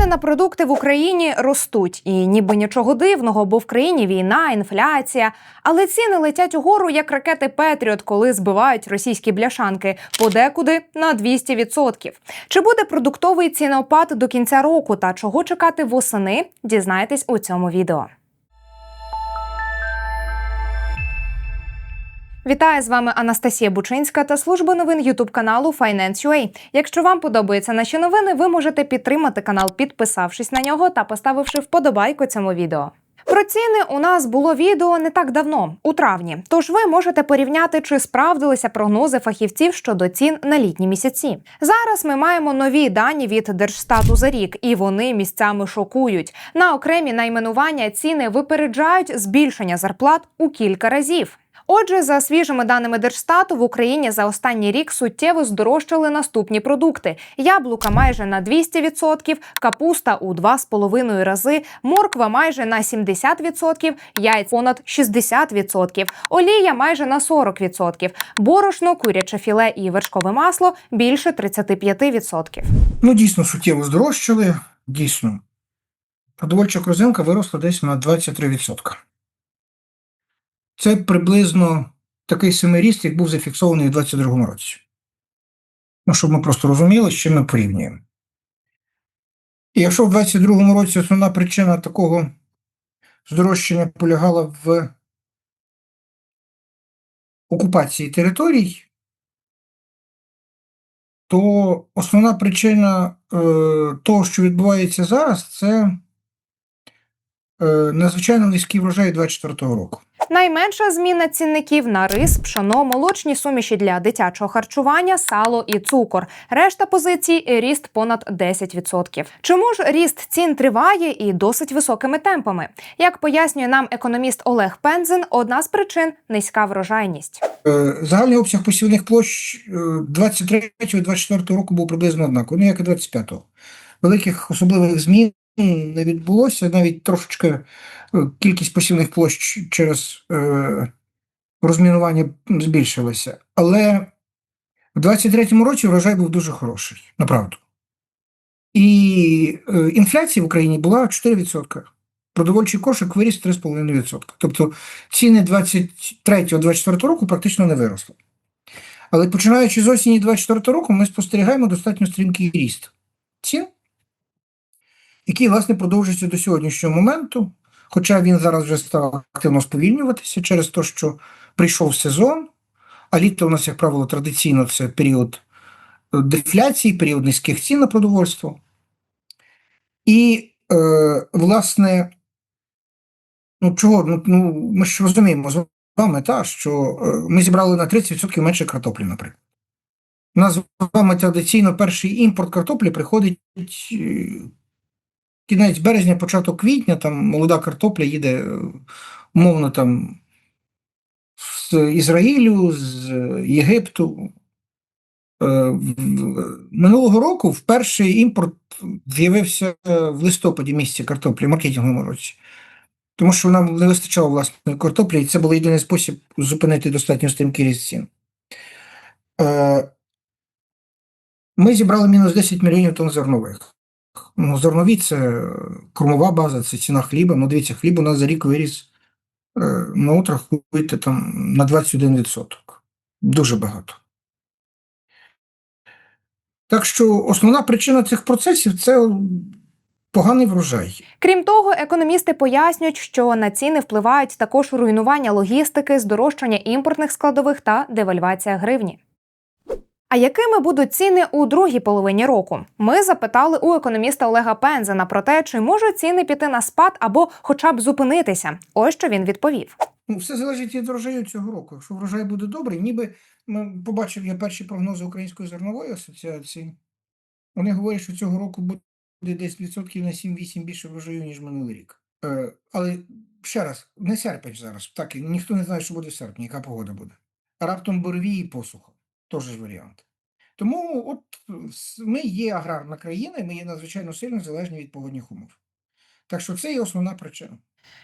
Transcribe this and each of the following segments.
Ціни на продукти в Україні ростуть, і ніби нічого дивного, бо в країні війна, інфляція. Але ціни летять угору як ракети Петріот, коли збивають російські бляшанки, подекуди на 200%. Чи буде продуктовий цінопад до кінця року та чого чекати восени? Дізнайтесь у цьому відео. Вітаю з вами Анастасія Бучинська та служба новин Ютуб каналу Finance.ua. Якщо вам подобаються наші новини, ви можете підтримати канал, підписавшись на нього та поставивши вподобайку цьому відео. Про ціни у нас було відео не так давно, у травні. Тож ви можете порівняти, чи справдилися прогнози фахівців щодо цін на літні місяці. Зараз ми маємо нові дані від Держстату за рік, і вони місцями шокують. На окремі найменування ціни випереджають збільшення зарплат у кілька разів. Отже, за свіжими даними Держстату, в Україні за останній рік суттєво здорожчали наступні продукти: яблука майже на 200%, капуста у 2,5 рази, морква майже на 70%, яйць понад 60%, олія майже на 40%, борошно, куряче філе і вершкове масло більше 35%. Ну, дійсно, суттєво здорожчали. Дійсно. Продовольча корзинка виросла десь на 23%. Це приблизно такий самий ріст, як був зафіксований у 2022 році. Ну, щоб ми просто розуміли, з чим ми порівнюємо. І якщо в 2022 році основна причина такого здорожчання полягала в окупації територій, то основна причина е, того, що відбувається зараз, це надзвичайно низький врожай 2024 року. Найменша зміна цінників на рис, пшоно, молочні суміші для дитячого харчування, сало і цукор. Решта позицій ріст понад 10%. Чому ж ріст цін триває і досить високими темпами? Як пояснює нам економіст Олег Пензен, одна з причин низька врожайність. Е, Загальний обсяг посівних площ 23-24 року був приблизно однаковий, ну як і 25-го. Великих особливих змін не відбулося, навіть трошечки е, кількість посівних площ через е, розмінування збільшилася. Але в 23-му році врожай був дуже хороший, направду. І е, інфляція в Україні була 4%. Продовольчий кошик виріс 3,5%. Тобто ціни 23-24 року практично не виросли. Але починаючи з осені 24 року, ми спостерігаємо достатньо стрімкий ріст цін, який, власне, продовжується до сьогоднішнього моменту. Хоча він зараз вже став активно сповільнюватися через те, що прийшов сезон, а літо у нас, як правило, традиційно це період е, дефляції, період низьких цін на продовольство. І, е, власне, ну чого? Ну, ну ми ж розуміємо з вами, та, що е, ми зібрали на 30% менше картоплі, наприклад. У нас з вами традиційно перший імпорт картоплі приходить е, кінець березня, початок квітня, там молода картопля їде, е, умовно, там з Ізраїлю, з Єгипту. Е, Минулого року вперше імпорт з'явився е, в листопаді місяці картоплі, маркетинговому році. Тому що нам не вистачало власної картоплі, і це був єдиний спосіб зупинити достатньо стрімкий ріст цін. Ми зібрали мінус 10 мільйонів тонн зернових. Ну, зернові це кормова база, це ціна хліба. Ну, дивіться, хліб у нас за рік виріс, е, ну, рахуйте там на 21%. Дуже багато. Так що основна причина цих процесів це поганий врожай. Крім того, економісти пояснюють, що на ціни впливають також руйнування логістики, здорожчання імпортних складових та девальвація гривні. А якими будуть ціни у другій половині року? Ми запитали у економіста Олега Пензена про те, чи можуть ціни піти на спад або хоча б зупинитися. Ось що він відповів. Ну, все залежить від врожаю цього року. Якщо врожай буде добрий, ніби ми побачив я перші прогнози Української зернової асоціації. Вони говорять, що цього року буде десь відсотків на 7-8 більше врожаю, ніж минулий рік. Е, але ще раз, не серпень зараз. Так, ніхто не знає, що буде в серпні, яка погода буде. Раптом буревій і посуха. Теж ж варіант. Тому от ми є аграрна країна, і ми є надзвичайно сильно залежні від погодних умов. Так що це є основна причина.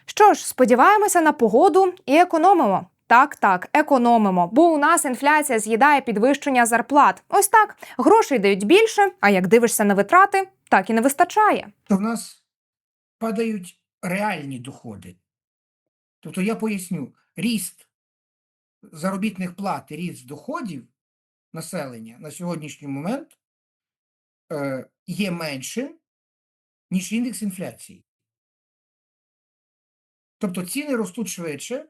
Що ж, сподіваємося на погоду і економимо. Так, так, економимо, бо у нас інфляція з'їдає підвищення зарплат. Ось так грошей дають більше. А як дивишся на витрати, так і не вистачає. то в нас падають реальні доходи. Тобто я поясню, ріст заробітних плат і ріст доходів населення на сьогоднішній момент е, є меншим, ніж індекс інфляції. Тобто ціни ростуть швидше,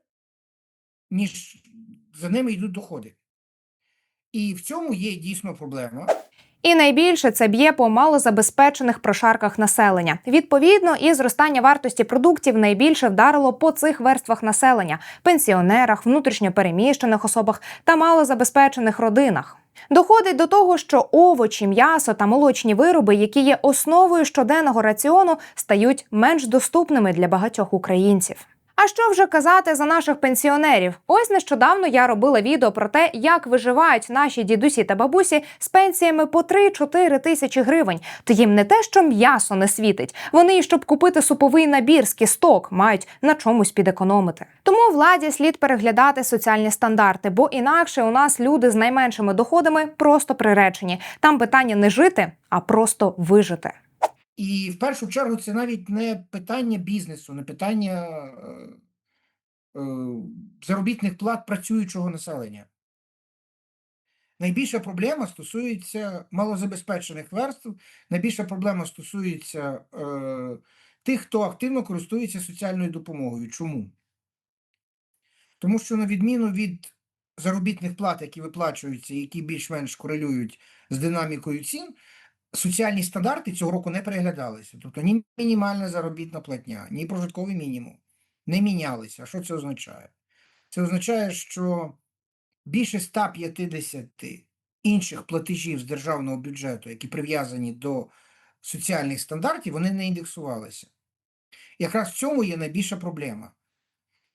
ніж за ними йдуть доходи. І в цьому є дійсно проблема. І найбільше це б'є по малозабезпечених прошарках населення. Відповідно, і зростання вартості продуктів найбільше вдарило по цих верствах населення: пенсіонерах, внутрішньопереміщених особах та малозабезпечених родинах. Доходить до того, що овочі, м'ясо та молочні вироби, які є основою щоденного раціону, стають менш доступними для багатьох українців. А що вже казати за наших пенсіонерів? Ось нещодавно я робила відео про те, як виживають наші дідусі та бабусі з пенсіями по 3-4 тисячі гривень. То їм не те, що м'ясо не світить. Вони, щоб купити суповий набір з кісток, мають на чомусь підекономити. Тому владі слід переглядати соціальні стандарти, бо інакше у нас люди з найменшими доходами просто приречені. Там питання не жити, а просто вижити. І в першу чергу це навіть не питання бізнесу, не питання е, е, заробітних плат працюючого населення. Найбільша проблема стосується малозабезпечених верств, найбільша проблема стосується е, тих, хто активно користується соціальною допомогою. Чому? Тому що, на відміну від заробітних плат, які виплачуються, які більш-менш корелюють з динамікою цін, соціальні стандарти цього року не переглядалися. Тобто ні мінімальна заробітна платня, ні прожитковий мінімум не мінялися. А що це означає? Це означає, що більше 150 інших платежів з державного бюджету, які прив'язані до соціальних стандартів, вони не індексувалися. Якраз в цьому є найбільша проблема.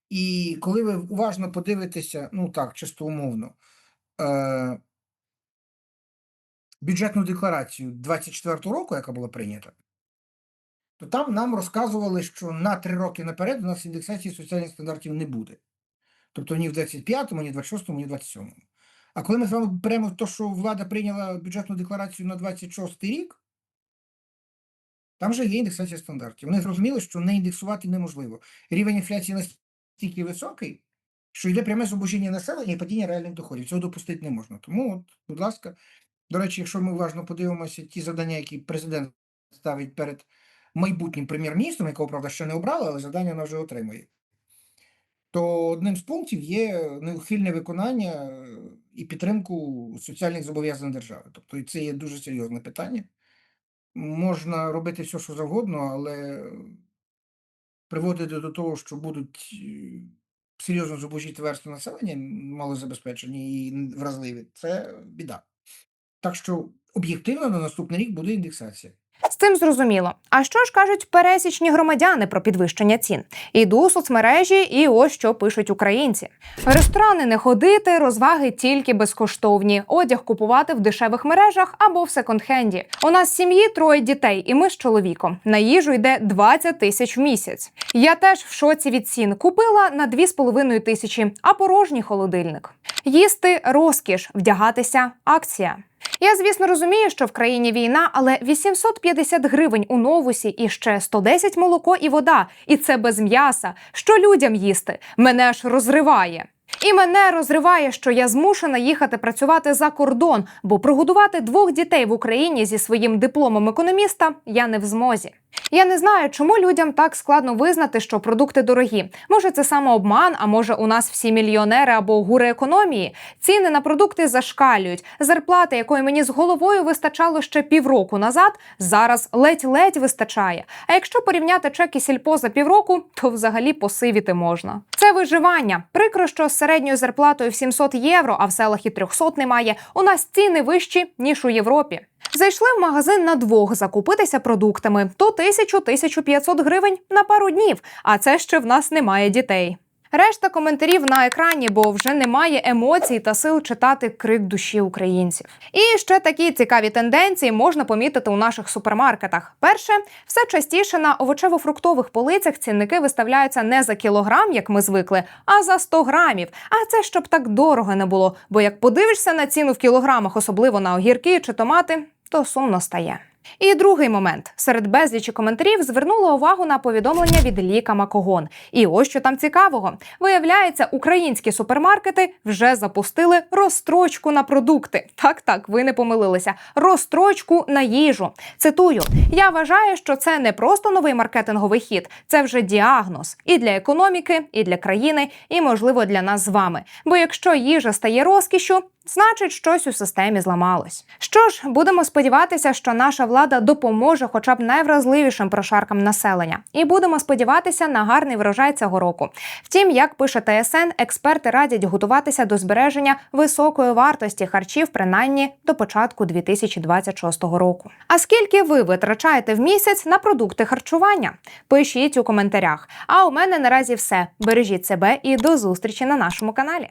І коли ви уважно подивитеся, ну так, чисто умовно, е, бюджетну декларацію 24 року, яка була прийнята, то там нам розказували, що на три роки наперед у нас індексації соціальних стандартів не буде. Тобто ні в 25-му, ні в 26-му, ні в 27-му. А коли ми з вами беремо те, що влада прийняла бюджетну декларацію на 26 рік, там вже є індексація стандартів. Вони зрозуміли, що не індексувати неможливо. Рівень інфляції настільки високий, що йде пряме зубожіння населення і падіння реальних доходів. Цього допустити не можна. Тому, от, будь ласка, до речі, якщо ми уважно подивимося ті завдання, які президент ставить перед майбутнім прем'єр-міністром, якого, правда, ще не обрали, але завдання вона вже отримує, то одним з пунктів є неухильне виконання е, і підтримку соціальних зобов'язань держави. Тобто це є дуже серйозне питання. Можна робити все, що завгодно, але приводити до того, що будуть е, серйозно зубожіти верстви населення, малозабезпечені і вразливі, це біда. Так що об'єктивно на наступний рік буде індексація. З цим зрозуміло. А що ж кажуть пересічні громадяни про підвищення цін? Іду у соцмережі, і ось що пишуть українці: ресторани не ходити, розваги тільки безкоштовні, одяг купувати в дешевих мережах або в секонд-хенді. У нас в сім'ї троє дітей, і ми з чоловіком. На їжу йде 20 тисяч в місяць. Я теж в шоці від цін купила на 2,5 тисячі, а порожній холодильник. Їсти розкіш, вдягатися акція. Я, звісно, розумію, що в країні війна, але 850 гривень у новусі і ще 110 молоко і вода. І це без м'яса. Що людям їсти? Мене аж розриває. І мене розриває, що я змушена їхати працювати за кордон, бо прогодувати двох дітей в Україні зі своїм дипломом економіста я не в змозі. Я не знаю, чому людям так складно визнати, що продукти дорогі. Може, це самообман, а може, у нас всі мільйонери або гури економії. Ціни на продукти зашкалюють. Зарплати, якої мені з головою вистачало ще півроку назад, зараз ледь-ледь вистачає. А якщо порівняти чеки сільпо за півроку, то взагалі посивіти можна. Це виживання. Прикро, що з середньою зарплатою в 700 євро, а в селах і 300 немає. У нас ціни вищі ніж у Європі. Зайшли в магазин на двох закупитися продуктами то 1000-1500 гривень на пару днів. А це ще в нас немає дітей. Решта коментарів на екрані, бо вже немає емоцій та сил читати крик душі українців. І ще такі цікаві тенденції можна помітити у наших супермаркетах. Перше, все частіше на овочево-фруктових полицях цінники виставляються не за кілограм, як ми звикли, а за 100 грамів. А це щоб так дорого не було. Бо як подивишся на ціну в кілограмах, особливо на огірки чи томати, то сумно стає. І другий момент серед безлічі коментарів звернуло увагу на повідомлення від Ліка Макогон. І ось що там цікавого. Виявляється, українські супермаркети вже запустили розстрочку на продукти. Так, так, ви не помилилися. Розстрочку на їжу. Цитую: я вважаю, що це не просто новий маркетинговий хід, це вже діагноз і для економіки, і для країни, і можливо для нас з вами. Бо якщо їжа стає розкішю, значить щось у системі зламалось. Що ж, будемо сподіватися, що наша влада допоможе хоча б найвразливішим прошаркам населення, і будемо сподіватися на гарний врожай цього року. Втім, як пише ТСН, експерти радять готуватися до збереження високої вартості харчів, принаймні до початку 2026 року. А скільки ви витрачаєте в місяць на продукти харчування? Пишіть у коментарях. А у мене наразі все. Бережіть себе і до зустрічі на нашому каналі.